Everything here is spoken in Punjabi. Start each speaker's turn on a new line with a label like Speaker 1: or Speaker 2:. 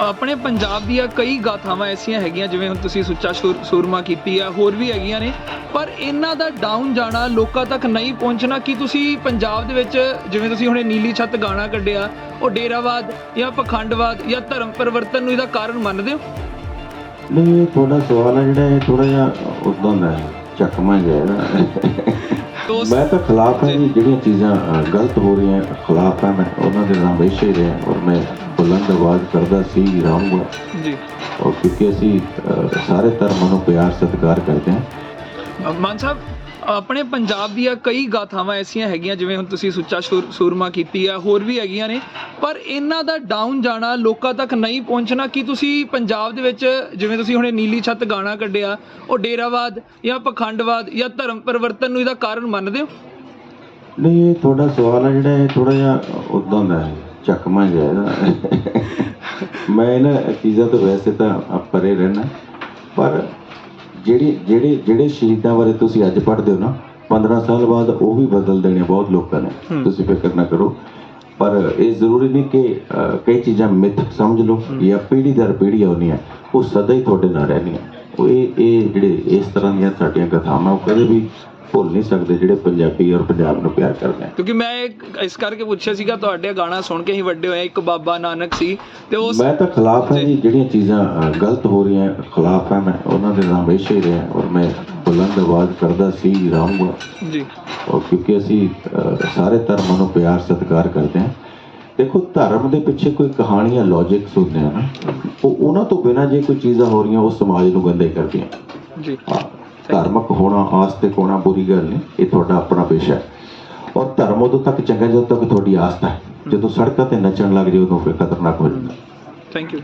Speaker 1: ਆਪਣੇ ਪੰਜਾਬ ਦੀਆਂ ਕਈ ਗਾਥਾਵਾਂ ਐਸੀਆਂ ਹੈਗੀਆਂ ਜਿਵੇਂ ਹੁਣ ਤੁਸੀਂ ਸੁੱਚਾ ਸੂਰਮਾ ਕੀਤੀ ਆ ਹੋਰ ਵੀ ਹੈਗੀਆਂ ਨੇ ਪਰ ਇਹਨਾਂ ਦਾ ਡਾਊਨ ਜਾਣਾ ਲੋਕਾਂ ਤੱਕ ਨਹੀਂ ਪਹੁੰਚਣਾ ਕੀ ਤੁਸੀਂ ਪੰਜਾਬ ਦੇ ਵਿੱਚ ਜਿਵੇਂ ਤੁਸੀਂ ਹੁਣੇ ਨੀਲੀ ਛੱਤ ਗਾਣਾ ਕੱਢਿਆ ਉਹ ਡੇਰਾਵਾਦ ਜਾਂ ਪਖੰਡਵਾਦ ਜਾਂ ਧਰਮ ਪਰਿਵਰਤਨ ਨੂੰ ਇਹਦਾ ਕਾਰਨ ਮੰਨਦੇ ਹੋ?
Speaker 2: ਨਹੀਂ ਇਹ ਤੁਹਾਡਾ ਸਵਾਲ ਹੈ ਜਿਹੜਾ ਇਹ ਥੋੜਾ ਜਿਹਾ ਉਦਾਂ ਦਾ ਹੈ, ਜਿਹਾ ਹੈ ਮੈਂ ਤਾਂ ਖਿਲਾਫ ਹਾਂ ਜੀ ਜਿਹੜੀਆਂ ਚੀਜ਼ਾਂ ਗਲਤ ਹੋ ਰਹੀਆਂ ਖਿਲਾਫ ਹੈ ਮੈਂ। ਉਹਨਾਂ ਦੇ ਨਾਲ ਹੀ ਰਿਹਾ ਔਰ ਮੈਂ ਬੁਲੰਦ ਆਵਾਜ਼ ਕਰਦਾ ਸੀ ਰਹੂੰਗਾ
Speaker 1: ਜੀ।
Speaker 2: ਔਰ ਕਿਉਂਕਿ ਅਸੀਂ ਸਾਰੇ ਧਰਮਾਂ ਨੂੰ ਪਿਆਰ ਸਤਿਕਾਰ ਕਰਦੇ ਹਾਂ।
Speaker 1: ਮਾਨ ਸਾਹਿਬ ਆਪਣੇ ਪੰਜਾਬ ਦੀਆਂ ਕਈ ਗਾਥਾਵਾਂ ਐਸੀਆਂ ਹੈਗੀਆਂ ਜਿਵੇਂ ਹੁਣ ਤੁਸੀਂ ਸੁੱਚਾ ਸ਼ੂਰ- ਸੂਰਮਾ ਕੀਤੀ ਆ ਹੋਰ ਵੀ ਹੈਗੀਆਂ ਨੇ ਪਰ ਇਹਨਾਂ ਦਾ ਡਾਊਨ ਜਾਣਾ ਲੋਕਾਂ ਤੱਕ ਨਹੀਂ ਪਹੁੰਚਣਾ ਕੀ ਤੁਸੀਂ ਪੰਜਾਬ ਦੇ ਵਿੱਚ ਜਿਵੇਂ ਤੁਸੀਂ ਹੁਣੇ ਨੀਲੀ ਛੱਤ ਗਾਣਾ ਕੱਢਿਆ ਉਹ ਡੇਰਾਵਾਦ ਜਾਂ ਪਖੰਡਵਾਦ ਜਾਂ ਧਰਮ ਪਰਿਵਰਤਨ ਨੂੰ ਇਹਦਾ ਕਾਰਨ ਮੰਨਦੇ ਹੋ?
Speaker 2: ਨਹੀਂ ਤੁਹਾਡਾ ਸਵਾਲ ਹੈ ਜਿਹੜਾ ਥੋੜਾ ਜਿਹਾ ਉਦਾਂ ਦਾ ਹੈ, ਚੱਕਵਾਂ ਜਿਹਾ ਨਾ। ਮੈਂ ਇਹਨਾਂ ਚੀਜ਼ਾਂ ਤੋਂ ਵੈਸੇ ਤਾਂ ਪਰੇ ਰਹਿਣਾ ਪਰ ਜਿਹੜੀ ਜਿਹੜੇ ਜਿਹੜੇ ਸ਼ਹੀਦਾਂ ਬਾਰੇ ਤੁਸੀਂ ਅੱਜ ਪੜ੍ਹਦੇ ਹੋ ਨਾ 15 ਸਾਲ ਬਾਅਦ ਉਹ ਵੀ ਬਦਲ ਦੇਣੇ ਬਹੁਤ ਲੋਕਾਂ ਨੇ।
Speaker 1: ਹੂੰ।
Speaker 2: ਤੁਸੀਂ ਫਿਕਰ ਨਾ ਕਰੋ। ਪਰ ਇਹ ਜ਼ਰੂਰੀ ਨਹੀਂ ਕਿ ਕਈ ਚੀਜ਼ਾਂ ਮਿੱਥ ਸਮਝ ਲਓ ਜਾਂ ਪੀੜ੍ਹੀ ਦਰ ਪੀੜ੍ਹੀ ਆਉਣੀਆਂ ਉਹ ਸਦਾ ਹੀ ਤੁਹਾਡੇ ਨਾਲ ਰਹਿਣੀਆਂ ਉਹ ਇਹ ਇਹ ਜਿਹੜੇ ਇਸ ਤਰ੍ਹਾਂ ਦੀਆਂ ਸਾਡੀਆਂ ਕਥਾਵਾਂ ਉਹ ਕਦੇ ਵੀ ਭੁੱਲ ਨਹੀਂ ਸਕਦੇ ਜਿਹੜੇ ਪੰਜਾਬੀ ਔਰ ਪੰਜਾਬ ਨੂੰ ਪਿਆਰ ਕਰਦੇ ਆ।
Speaker 1: ਕਿਉਂਕਿ ਮੈਂ ਇਸ ਕਰਕੇ ਪੁੱਛਿਆ ਸੀਗਾ ਤੁਹਾਡੇ ਗਾਣਾ ਸੁਣ ਕੇ ਹੀ ਵੱਡੇ ਹੋਏ ਇੱਕ ਬਾਬਾ ਨਾਨਕ ਸੀ ਤੇ ਉਸ
Speaker 2: ਮੈਂ ਤਾਂ ਖਿਲਾਫ ਹਾਂ
Speaker 1: ਜੀ।
Speaker 2: ਜਿਹੜੀਆਂ ਚੀਜ਼ਾਂ ਅ, ਗਲਤ ਹੋ ਰਹੀਆਂ ਖਿਲਾਫ ਹੈ ਮੈਂ ਉਹਨਾਂ ਦੇ ਨਾਲ ਹਮੇਸ਼ਾ ਹੀ ਰਿਹਾ ਔਰ ਮੈਂ ਬੁਲੰਦ ਆਵਾਜ਼ ਕਰਦਾ ਸੀ ਰਹੂੰਗਾ
Speaker 1: ਜੀ।
Speaker 2: ਔਰ ਕਿਉਂਕਿ ਅਸੀਂ ਅ, ਸਾਰੇ ਧਰਮਾਂ ਨੂੰ ਪਿਆਰ ਸਤਿਕਾਰ ਕਰਦੇ ਹਾਂ। ਦੇਖੋ ਧਰਮ ਦੇ ਪਿੱਛੇ ਕੋਈ ਕਹਾਣੀਆਂ ਲੌਜਿਕਸ ਹੁੰਦੇ ਆ ਨਾ ਉਹ ਉਹਨਾਂ ਤੋਂ ਬਿਨਾਂ ਜੇ ਕੋਈ ਚੀਜ਼ਾਂ ਹੋ ਰਹੀਆਂ ਉਹ ਸਮਾਜ ਨੂੰ ਗੰਦਾ ਕਰਦੀਆਂ।
Speaker 1: ਜੀ।
Speaker 2: ਹਾਂ, ਧਾਰਮਿਕ ਹੋਣਾ ਆਸਤਿਕ ਹੋਣਾ ਬੁਰੀ ਗੱਲ ਨਹੀਂ, ਇਹ ਤੁਹਾਡਾ ਆਪਣਾ ਪੇਸ਼ਾ ਹੈ। ਔਰ ਧਰਮ ਉਦੋਂ ਤੱਕ ਚੰਗਾ ਜਦੋਂ ਤੱਕ ਤੁਹਾਡੀ ਆਸਥਾ ਹੈ। ਜਦੋਂ ਸੜਕਾਂ ਤੇ ਨੱਚਣ ਲੱਗ ਜਾਓ, ਉਦੋਂ ਫਿਰ ਖਤਰਨਾਕ ਹੋ ਜਾਂਦਾ।
Speaker 1: Thank you